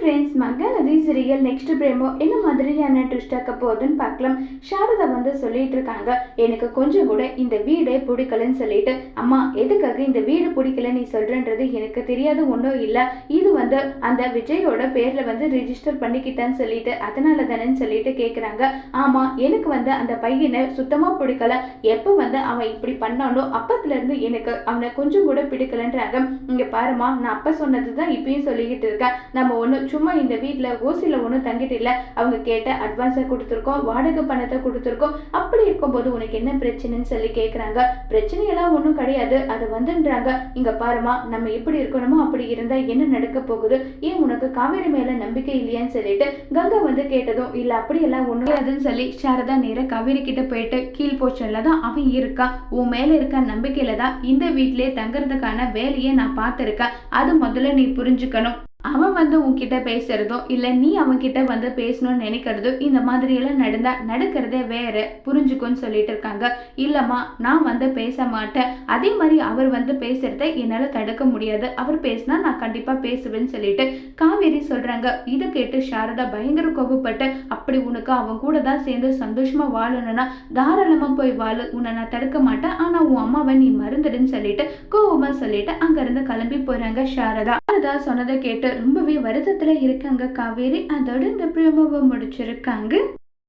Friends மங்களதி serial next promo என்ன மாதிரியான ட்விஸ்ட் ஆக்க போகுதுன்னு பார்க்கலாம். சாரதா வந்து சொல்லிட்டு இருக்காங்க எனக்கு கொஞ்சம் கூட இந்த வீடே பிடிக்கலன்னு சொல்லிட்டு. அம்மா எதுக்காக இந்த வீடு பிடிக்கல நீ சொல்றன்றது எனக்கு தெரியாது ஒன்றும் இல்லை. இது வந்து அந்த விஜயோட பேர்ல வந்து ரிஜிஸ்டர் பண்ணிக்கிட்டேன்னு சொல்லிட்டு அதனால தானேன்னு சொல்லிட்டு கேட்குறாங்க ஆமா எனக்கு வந்து அந்த பையனை சுத்தமா பிடிக்கல. எப்போ வந்து அவன் இப்படி பண்ணானோ அப்பத்துல இருந்து எனக்கு அவனை கொஞ்சம் கூட பிடிக்கலன்றாங்க. இங்க பாருமா நான் அப்ப சொன்னது தான் இப்பயும் சொல்லிக்கிட்டு இருக்கேன். நம்ம ஒன்றும் சும்மா இந்த வீட்டில் ஓசியில் ஒன்றும் தங்கிட்டு இல்லை. அவங்க கேட்ட அட்வான்ஸை கொடுத்துருக்கோம் வாடகை பணத்தை கொடுத்துருக்கோம். அப்படி இருக்கும்போது உனக்கு என்ன பிரச்சனைன்னு சொல்லி கேட்குறாங்க பிரச்சனையெல்லாம் ஒன்றும் கிடையாது அது வந்துன்றாங்க. இங்கே பாருமா நம்ம எப்படி இருக்கணுமோ அப்படி இருந்தால் என்ன நடக்க போகுது? ஏன் உனக்கு காவேரி மேலே நம்பிக்கை இல்லையான்னு சொல்லிட்டு கங்கா வந்து கேட்டதும் இல்லை அப்படியெல்லாம் ஒன்றும் அதுன்னு சொல்லி சாரதா நேர காவேரி கிட்ட போயிட்டு கீழ் போர்ஷனில் தான் அவன் இருக்கான் உன் மேலே இருக்க நம்பிக்கையில் தான் இந்த வீட்டிலே தங்குறதுக்கான வேலையை நான் பார்த்துருக்கேன். அது முதல்ல நீ புரிஞ்சுக்கணும். அவன் வந்து உன்கிட்ட பேசுறதோ இல்லை நீ அவன்கிட்ட வந்து பேசணும்னு நினைக்கிறதோ இந்த மாதிரியெல்லாம் நடந்தா நடக்கிறதே வேற. புரிஞ்சுக்கும்னு சொல்லிட்டு இருக்காங்க. இல்லைம்மா நான் வந்து பேச மாட்டேன். அதே மாதிரி அவர் வந்து பேசுறத என்னால் தடுக்க முடியாது. அவர் பேசினா நான் கண்டிப்பாக பேசுவேன்னு சொல்லிட்டு காவேரி சொல்றாங்க. இதை கேட்டு சாரதா பயங்கர கோபப்பட்டு அப்படி உனக்கு அவன் கூட தான் சேர்ந்து சந்தோஷமா வாழணும்னா தாராளமாக போய் வாழு. உன்னை நான் தடுக்க மாட்டேன். ஆனால் உன் அம்மாவை நீ மறந்துடுன்னு சொல்லிட்டு கோபமாக சொல்லிட்டு அங்கேருந்து கிளம்பி போகிறாங்க சாரதா. சாரதா சொன்னதை கேட்டு ரொம்பவே வருத்தத்தில் இருக்காங்க காவேரி. அதோட இந்த பிரமவை முடிச்சிருக்காங்க.